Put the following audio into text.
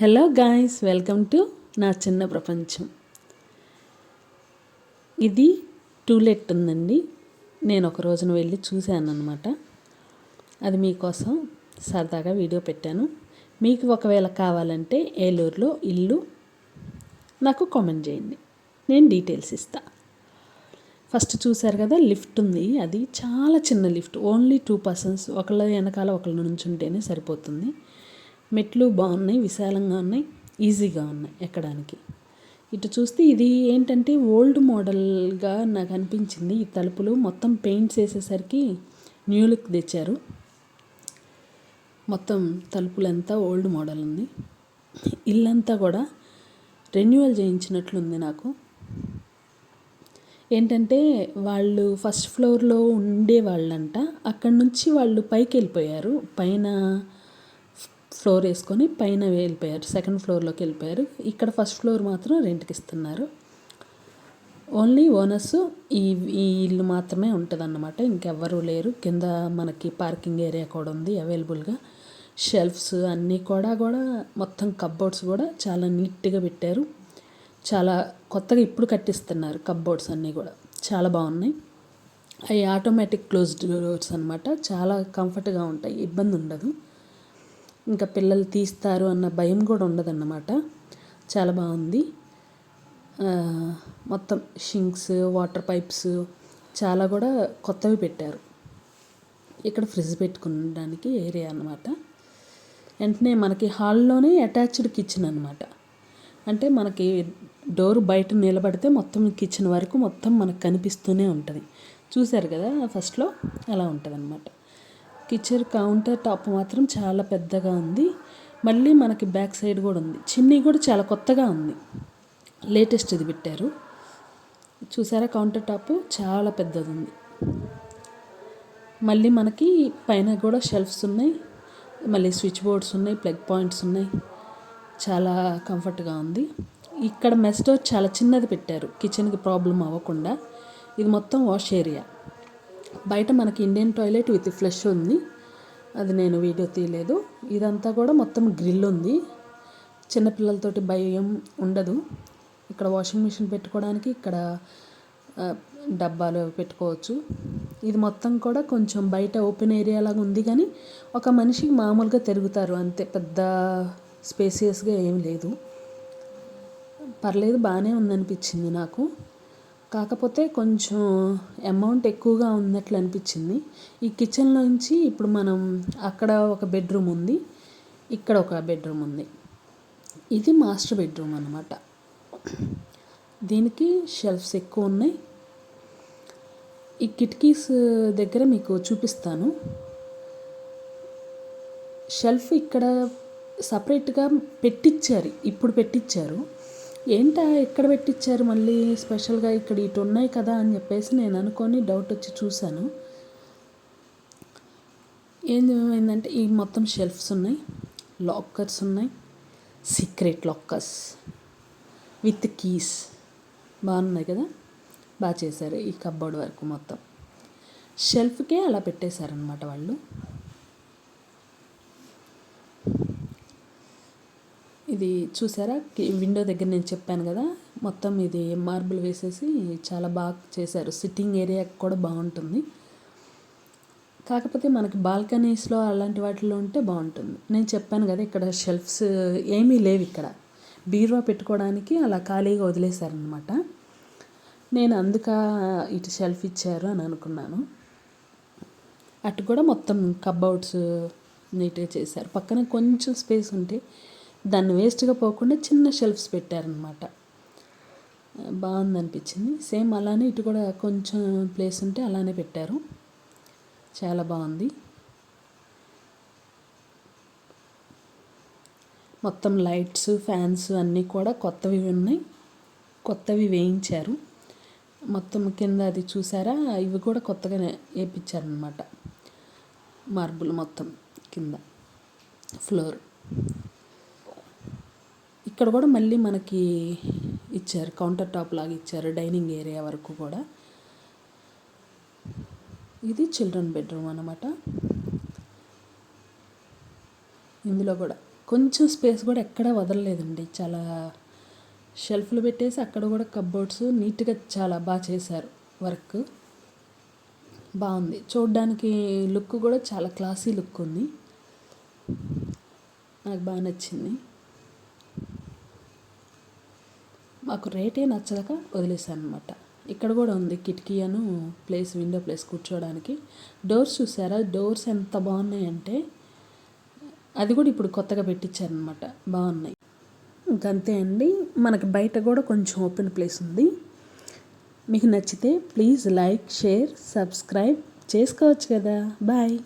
Hello guys welcome to నా చిన్న ప్రపంచం. ఇది టూలెట్ ఉందండి. నేను ఒక రోజున వెళ్ళి చూశాను అనమాట అది మీకోసం సరదాగా వీడియో పెట్టాను. మీకు ఒకవేళ కావాలంటే ఏలూరులో ఇల్లు నాకు కామెంట్ చేయండి. నేను డీటెయిల్స్ ఇస్తా. ఫస్ట్ చూశారు కదా లిఫ్ట్ ఉంది. అది చాలా చిన్న లిఫ్ట్. ఓన్లీ టూ పర్సన్స్ ఒకళ్ళ వెనకాల ఒకళ్ళ నుంచి ఉంటేనే సరిపోతుంది. మెట్లు బాగున్నాయి విశాలంగా ఉన్నాయి ఈజీగా ఉన్నాయి ఎక్కడానికి. ఇటు చూస్తే ఇది ఏంటంటే ఓల్డ్ మోడల్గా నాకు అనిపించింది. ఈ తలుపులు మొత్తం పెయింట్స్ వేసేసరికి న్యూ లుక్ తెచ్చారు. మొత్తం తలుపులంతా ఓల్డ్ మోడల్ ఉంది. ఇల్లంతా కూడా రెన్యువల్ చేయించినట్లుంది నాకు. ఏంటంటే వాళ్ళు ఫస్ట్ ఫ్లోర్లో ఉండే వాళ్ళంట అక్కడి నుంచి వాళ్ళు పైకి వెళ్ళిపోయారు పైన ఫ్లోర్ వేసుకొని పైన వెళ్ళిపోయారు సెకండ్ ఫ్లోర్లోకి వెళ్ళిపోయారు. ఇక్కడ ఫస్ట్ ఫ్లోర్ మాత్రం రెంట్కి ఇస్తున్నారు. ఓన్లీ ఓనర్స్ ఈ ఈ ఇల్లు మాత్రమే ఉంటుంది అన్నమాట ఇంకెవ్వరూ లేరు. కింద మనకి పార్కింగ్ ఏరియా కూడా ఉంది అవైలబుల్గా. షెల్ఫ్స్ అన్నీ కూడా కూడా మొత్తం కబ్బోర్డ్స్ కూడా చాలా నీట్గా పెట్టారు. చాలా కొత్తగా ఇప్పుడు కట్టిస్తున్నారు కబ్బోర్డ్స్ అన్నీ కూడా. చాలా బాగున్నాయి. అవి ఆటోమేటిక్ క్లోజ్డ్ డోర్స్ అనమాట చాలా కంఫర్ట్గా ఉంటాయి. ఇబ్బంది ఉండదు ఇంకా పిల్లలు తీస్తారు అన్న భయం కూడా ఉండదన్నమాట. చాలా బాగుంది. మొత్తం షింక్స్ వాటర్ పైప్స్ చాలా కూడా కొత్తవి పెట్టారు. ఇక్కడ ఫ్రిడ్జ్ పెట్టుకోవడానికి ఏరియా అనమాట వెంటనే మనకి హాల్లోనే అటాచ్డ్ కిచెన్ అనమాట అంటే మనకి డోర్ బయట నిలబడితే మొత్తం కిచెన్ వరకు మొత్తం మనకు కనిపిస్తూనే ఉంటుంది. చూశారు కదా ఫస్ట్లో అలా ఉంటుంది అనమాట కిచెన్ కౌంటర్ టాప్ మాత్రం చాలా పెద్దగా ఉంది. మళ్ళీ మనకి బ్యాక్ సైడ్ కూడా ఉంది. చిన్ని కూడా చాలా కొత్తగా ఉంది. లేటెస్ట్ ఇది పెట్టారు. చూసారా? కౌంటర్ టాప్ చాలా పెద్దది ఉంది. మళ్ళీ మనకి పైన కూడా షెల్ఫ్స్ ఉన్నాయి. మళ్ళీ స్విచ్ బోర్డ్స్ ఉన్నాయి ప్లగ్ పాయింట్స్ ఉన్నాయి. చాలా కంఫర్ట్గా ఉంది. ఇక్కడ మెస్ డోర్ చాలా చిన్నది పెట్టారు. కిచెన్కి ప్రాబ్లం అవ్వకుండా. ఇది మొత్తం వాష్ ఏరియా. బయట మనకి ఇండియన్ టాయిలెట్ విత్ ఫ్లష్ ఉంది. అది నేను వీడియో తీయలేదు. ఇదంతా కూడా మొత్తం గ్రిల్ ఉంది. చిన్నపిల్లలతోటి భయం ఉండదు. ఇక్కడ వాషింగ్ మిషన్ పెట్టుకోవడానికి ఇక్కడ డబ్బాలు పెట్టుకోవచ్చు. ఇది మొత్తం కూడా కొంచెం బయట ఓపెన్ ఏరియా లాగా ఉంది కానీ ఒక మనిషికి మామూలుగా తిరుగుతారు. అంతే పెద్ద స్పేసియస్గా ఏం లేదు. పర్లేదు బాగానే ఉందనిపించింది నాకు. కాకపోతే కొంచెం అమౌంట్ ఎక్కువగా ఉన్నట్లు అనిపించింది. ఈ కిచెన్లోంచి ఇప్పుడు మనం అక్కడ ఒక బెడ్రూమ్ ఉంది ఇక్కడ ఒక బెడ్రూమ్ ఉంది. ఇది మాస్టర్ బెడ్రూమ్ అనమాట దీనికి షెల్ఫ్స్ ఎక్కువ ఉన్నాయి. ఈ కిటికీస్ దగ్గర మీకు చూపిస్తాను. షెల్ఫ్ ఇక్కడ సపరేట్గా పెట్టించారు ఇప్పుడు పెట్టించారు ఏంటా ఎక్కడ పెట్టించారు మళ్ళీ స్పెషల్గా ఇక్కడ ఇటు ఉన్నాయి కదా అని చెప్పేసి నేను అనుకొని డౌట్ వచ్చి చూశాను. ఏమైందంటే ఈ మొత్తం షెల్ఫ్స్ ఉన్నాయి లాకర్స్ ఉన్నాయి సీక్రెట్ లాకర్స్ విత్ కీస్. బాగున్నాయి కదా? బాగా చేశారు ఈ కబ్బోర్డ్ వరకు మొత్తం. షెల్ఫ్కే అలా పెట్టేశారనమాట వాళ్ళు. ఇది చూసారా? విండో దగ్గర నేను చెప్పాను కదా మొత్తం ఇది మార్బుల్ వేసేసి చాలా బాగా చేశారు. సిట్టింగ్ ఏరియా కూడా బాగుంటుంది. కాకపోతే మనకి బాల్కనీస్లో అలాంటి వాటిలో ఉంటే బాగుంటుంది. నేను చెప్పాను కదా ఇక్కడ షెల్ఫ్స్ ఏమీ లేవు ఇక్కడ. బీరువా పెట్టుకోవడానికి అలా ఖాళీగా వదిలేశారనమాట నేను అందుక ఇటు షెల్ఫ్ ఇచ్చారు అని అనుకున్నాను. అటు కూడా మొత్తం కబ్బౌట్స్ నీట్గా చేశారు. పక్కన కొంచెం స్పేస్ ఉంటే దాన్ని వేస్ట్గా పోకుండా చిన్న షెల్ఫ్స్ పెట్టారనమాట బాగుందనిపించింది. సేమ్ అలానే ఇటు కూడా కొంచెం ప్లేస్ ఉంటే అలానే పెట్టారు. చాలా బాగుంది. మొత్తం లైట్స్ ఫ్యాన్స్ అన్నీ కూడా కొత్తవి ఉన్నాయి. కొత్తవి వేయించారు. మొత్తం కింద అది చూసారా? ఇవి కూడా కొత్తగా వేయించారనమాట మార్బుల్ మొత్తం కింద. ఫ్లోర్. ఇక్కడ కూడా మళ్ళీ మనకి ఇచ్చారు కౌంటర్ టాప్ లాగా ఇచ్చారు డైనింగ్ ఏరియా వరకు కూడా. ఇది చిల్డ్రన్ బెడ్రూమ్ అనమాట ఇందులో కూడా కొంచెం స్పేస్ కూడా ఎక్కడా వదలలేదండి. చాలా షెల్ఫ్లు పెట్టేసి అక్కడ కూడా కబ్బోర్డ్స్ నీట్గా చాలా బాగా చేశారు వర్క్ బాగుంది. చూడ్డానికి లుక్ కూడా చాలా క్లాసీ లుక్ ఉంది. నాకు బాగా నచ్చింది. మాకు రేటే నచ్చక వదిలేసాను అనమాట ఇక్కడ కూడా ఉంది కిటికీ అను ప్లేస్ విండో ప్లేస్ కూర్చోవడానికి డోర్స్ చూసారా? డోర్స్ ఎంత బాగున్నాయంటే అది కూడా ఇప్పుడు కొత్తగా పెట్టించారనమాట బాగున్నాయి. ఇంకంతే అండి. మనకి బయట కూడా కొంచెం ఓపెన్ ప్లేస్ ఉంది. మీకు నచ్చితే ప్లీజ్ లైక్ షేర్ సబ్స్క్రైబ్ చేసుకోవచ్చు కదా. బాయ్.